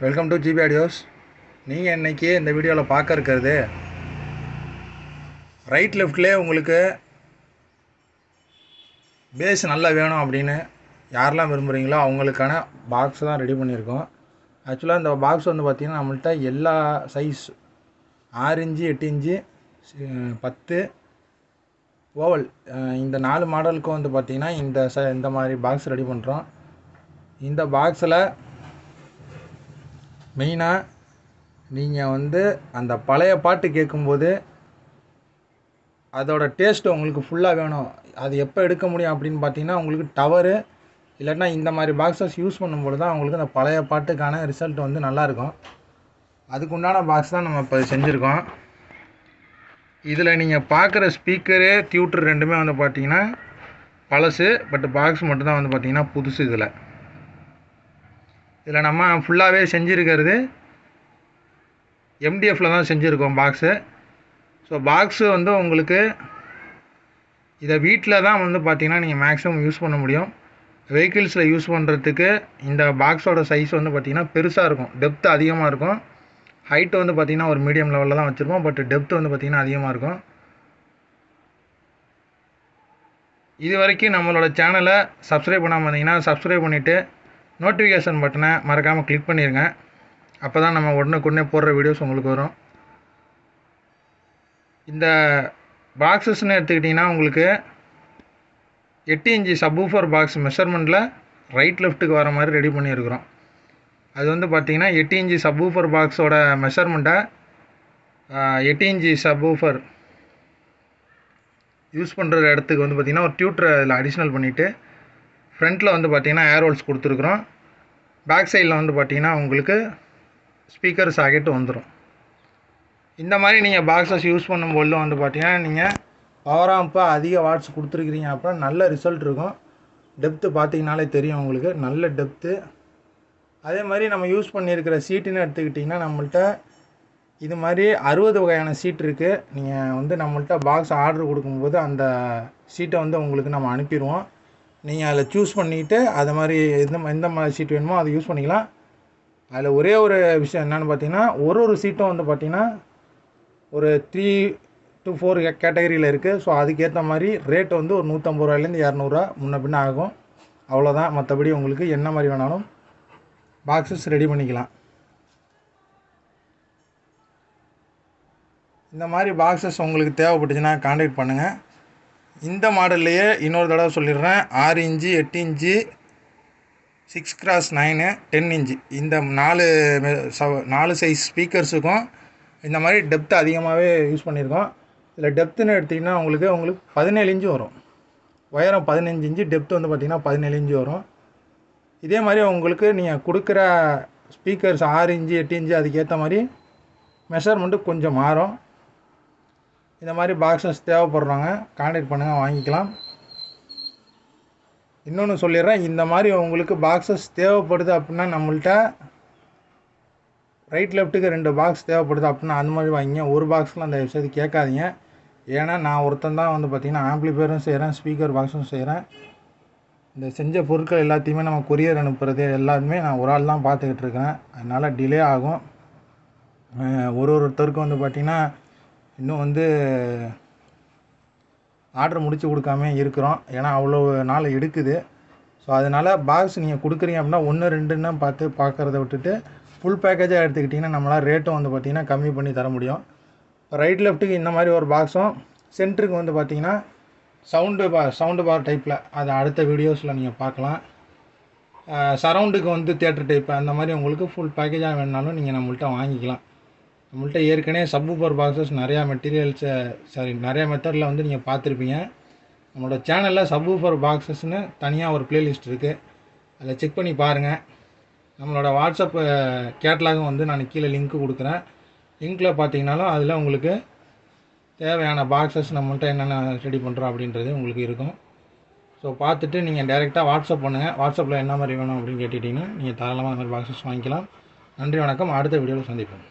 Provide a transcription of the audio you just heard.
Welcome to GB audios நீங்கள் இன்றைக்கி இந்த வீடியோவில் பார்க்க இருக்கிறது ரைட் லெஃப்ட்லேயே உங்களுக்கு பேஸ் நல்லா வேணும் அப்படின்னு யாரெல்லாம் விரும்புகிறீங்களோ அவங்களுக்கான பாக்ஸ் தான் ரெடி பண்ணியிருக்கோம். ஆக்சுவலாக இந்த பாக்ஸ் வந்து பார்த்திங்கன்னா நம்மள்ட்ட எல்லா சைஸ் ஆறு இன்ச்சு எட்டு இன்ச்சு பத்து ஓவல் இந்த நாலு மாடலுக்கும் வந்து பார்த்திங்கன்னா இந்த ச இந்த மாதிரி பாக்ஸ் ரெடி பண்ணுறோம் இந்த பாக்ஸில் மெயினாக நீங்கள் வந்து அந்த பழைய பாட்டு கேட்கும்போது அதோட டேஸ்ட் உங்களுக்கு ஃபுல்லாக வேணும். அது எப்போ எடுக்க முடியும் அப்படின்னு பார்த்தீங்கன்னா உங்களுக்கு டவரு இல்லாட்டினா இந்த மாதிரி பாக்ஸஸ் யூஸ் பண்ணும்போது தான் உங்களுக்கு அந்த பழைய பாட்டுக்கான ரிசல்ட் வந்து நல்லாயிருக்கும் அதுக்கு உண்டான பாக்ஸ் தான் நம்ம இப்போ செஞ்சுருக்கோம். இதில் நீங்கள் பார்க்குற ஸ்பீக்கரு டியூட்டர் ரெண்டுமே வந்து பார்த்தீங்கன்னா பழசு பட் பாக்ஸ் மட்டும்தான் வந்து பார்த்தீங்கன்னா புதுசு இதில். இதில் நம்ம ஃபுல்லாகவே செஞ்சுருக்கிறது எம்டிஎஃப்பில் தான் செஞ்சுருக்கோம் பாக்ஸு ஸோ பாக்ஸு வந்து உங்களுக்கு இதை வீட்டில் தான் வந்து பார்த்திங்கன்னா நீங்கள் மேக்ஸிமம் யூஸ் பண்ண முடியும். வெஹிக்கிள்ஸில் யூஸ் பண்ணுறதுக்கு இந்த பாக்ஸோட சைஸ் வந்து பார்த்திங்கன்னா பெருசாக இருக்கும். டெப்த் அதிகமாக இருக்கும். ஹைட்டு வந்து பார்த்திங்கன்னா ஒரு மீடியம் லெவலில் தான் வச்சுருப்போம். பட் டெப்த் வந்து பார்த்திங்கன்னா அதிகமாக இருக்கும். இது வரைக்கும் நம்மளோட சேனலை சப்ஸ்கிரைப் பண்ணாமல் இருந்தீங்கன்னா சப்ஸ்கிரைப் பண்ணிவிட்டு நோட்டிஃபிகேஷன் பட்டனை மறக்காமல் கிளிக் பண்ணிடுங்க அப்போ தான் நம்ம உடனுக்குடனே போடுற வீடியோஸ் உங்களுக்கு வரும். இந்த பாக்ஸஸ்னு எடுத்துக்கிட்டிங்கன்னா உங்களுக்கு எட்டு இன்ச்சு சப்வூஃபர் பாக்ஸ் மெஷர்மெண்ட்டில் ரைட் லெஃப்ட்டுக்கு வர மாதிரி ரெடி பண்ணியிருக்கிறோம். அது வந்து பார்த்தீங்கன்னா எட்டு இன்ச்சு சப்வூஃபர் பாக்ஸோட மெஷர்மெண்ட்டை எட்டு இன்ச்சு சப்வூஃபர் யூஸ் பண்ணுற இடத்துக்கு வந்து பார்த்திங்கன்னா ஒரு டியூட்டரை அதில் அடிஷ்னல் பண்ணிவிட்டு ஃப்ரண்ட்டில் வந்து பார்த்தீங்கன்னா ஏர் ஹோல்ஸ் கொடுத்துருக்குறோம். பேக் சைடில் வந்து பார்த்தீங்கன்னா உங்களுக்கு ஸ்பீக்கர் சாக்கெட்டு வந்துடும் இந்த மாதிரி நீங்கள் பாக்ஸஸ் யூஸ் பண்ணும்போது வந்து பார்த்தீங்கன்னா நீங்கள் பவர் ஆம்ப்பாக அதிக வாட்ஸ் கொடுத்துருக்கிறீங்க அப்புறம் நல்ல ரிசல்ட் இருக்கும். டெப்த்து பார்த்தீங்கனாலே தெரியும் உங்களுக்கு. நல்ல டெப்த்து அதே மாதிரி நம்ம யூஸ் பண்ணியிருக்கிற சீட்டுன்னு எடுத்துக்கிட்டிங்கன்னா நம்மள்ட்ட இது மாதிரி அறுபது வகையான சீட் இருக்குது நீங்கள் வந்து நம்மள்ட்ட பாக்ஸ் ஆர்டர் கொடுக்கும்போது அந்த சீட்டை வந்து உங்களுக்கு நம்ம அனுப்பிடுவோம். நீங்கள் அதில் சூஸ் பண்ணிவிட்டு அது மாதிரி எந்த எந்த மாதிரி சீட் வேணுமோ அதை யூஸ் பண்ணிக்கலாம். அதில் ஒரே ஒரு விஷயம் என்னென்னு பார்த்தீங்கன்னா ஒரு ஒரு சீட்டும் வந்து பார்த்திங்கன்னா ஒரு த்ரீ டு ஃபோர் கேட்டகரியில் இருக்குது ஸோ அதுக்கேற்ற மாதிரி ரேட் வந்து ஒரு நூற்றம்பது ரூபாயிலேருந்து இரநூறுவா முன்ன பின்ன ஆகும். அவ்வளோதான் மற்றபடி உங்களுக்கு என்ன மாதிரி வேணாலும் பாக்ஸஸ் ரெடி பண்ணிக்கலாம். இந்த மாதிரி பாக்ஸஸ் உங்களுக்கு தேவைப்பட்டுச்சுன்னா காண்டாக்ட் பண்ணுங்கள் இந்த மாடல்லையே இன்னொரு தடவை சொல்லிடுறேன். ஆறு இன்ச்சு எட்டு inch six cross nine ten inch. இந்த நாலு நாலு சைஸ் ஸ்பீக்கர்ஸுக்கும் இந்த மாதிரி டெப்த் அதிகமாகவே யூஸ் பண்ணியிருக்கோம். இதில் டெப்த்துன்னு எடுத்திங்கன்னா உங்களுக்கு உங்களுக்கு பதினேழு இன்ச்சு வரும். உயரம் பதினஞ்சு இன்ச்சு டெப்த் வந்து பார்த்திங்கன்னா பதினேழு இன்ச்சு வரும். இதே மாதிரி உங்களுக்கு நீங்கள் கொடுக்குற ஸ்பீக்கர்ஸ் ஆறு இன்ச்சு எட்டு இன்ச்சு அதுக்கேற்ற மாதிரி மெஷர்மெண்ட்டு கொஞ்சம் மாறும். இந்த மாதிரி பாக்ஸஸ் தேவைப்படுறவங்க காண்டாக்ட் பண்ணுங்கள் வாங்கிக்கலாம். இன்னொன்று சொல்லிடுறேன் இந்த மாதிரி உங்களுக்கு பாக்ஸஸ் தேவைப்படுது அப்படின்னா நம்மள்ட்ட ரைட் லெஃப்ட்டுக்கு ரெண்டு பாக்ஸ் தேவைப்படுது அப்படின்னா அந்த மாதிரி வாங்கிங்க. ஒரு பாக்ஸ்லாம் அந்த விஷயத்தை கேட்காதீங்க. ஏன்னா நான் ஒருத்தன் தான் வந்து பார்த்திங்கன்னா ஆம்ப்ளிஃபையரும் செய்கிறேன் ஸ்பீக்கர் பாக்ஸும் செய்கிறேன் இந்த செஞ்ச பொருட்கள் எல்லாத்தையுமே நம்ம கொரியர் அனுப்புகிறது எல்லாருமே நான் ஒரு ஆள் தான் பார்த்துக்கிட்டு இருக்கேன் அதனால் டிலே ஆகும். ஒரு ஒருத்தருக்கும் வந்து பார்த்திங்கன்னா இன்னும் வந்து ஆர்டர் முடித்து கொடுக்காம இருக்கிறோம். ஏன்னா அவ்வளோ நாள் எடுக்குது. ஸோ அதனால் பாக்ஸ் நீங்கள் கொடுக்குறீங்க அப்படின்னா ஒன்று ரெண்டுன்னு பார்த்து பார்க்குறத விட்டுட்டு ஃபுல் பேக்கேஜாக எடுத்துக்கிட்டிங்கன்னா நம்மளால் ரேட்டும் வந்து பார்த்திங்கன்னா கம்மி பண்ணி தர முடியும். ரைட் லெஃப்ட்டுக்கு இந்த மாதிரி ஒரு பாக்ஸும் சென்டருக்கு வந்து பார்த்திங்கன்னா சவுண்டு பா சவுண்டு பார் டைப்பில் அதை அடுத்த வீடியோஸில் நீங்கள் பார்க்கலாம். சரௌண்டுக்கு வந்து தேட்டர் டைப் அந்த மாதிரி உங்களுக்கு ஃபுல் பேக்கேஜாக வேணுனாலும் நீங்கள் நம்மள்கிட்ட வாங்கிக்கலாம். நம்மள்ட்ட ஏற்கனவே சப்வூஃபர் பாக்ஸஸ் நிறையா மெட்டீரியல்ஸை சாரி நிறையா மெத்தடில் வந்து நீங்கள் பார்த்துருப்பீங்க. நம்மளோட சேனலில் சப்வூஃபர் பாக்ஸஸ்னு தனியாக ஒரு பிளேலிஸ்ட் இருக்குது அதை செக் பண்ணி பாருங்கள் நம்மளோட வாட்ஸ்அப் கேட்லாகும் வந்து நான் கீழே லிங்க்கு கொடுக்குறேன். லிங்க்கில் பார்த்தீங்கனாலும் அதில் உங்களுக்கு தேவையான பாக்ஸஸ் நம்மள்ட்ட என்னென்ன ரெடி பண்ணுறோம் அப்படின்றது உங்களுக்கு இருக்கும். ஸோ பார்த்துட்டு நீங்கள் டைரெக்டாக வாட்ஸ்அப் பண்ணுங்கள் வாட்ஸ்அப்பில் என்ன மாதிரி வேணும் அப்படின்னு கேட்டுட்டிங்கன்னா நீங்கள் தாராளமாக அந்த மாதிரி பாக்ஸஸ் வாங்கிக்கலாம். நன்றி வணக்கம். அடுத்த வீடியோவில் சந்திப்போம்.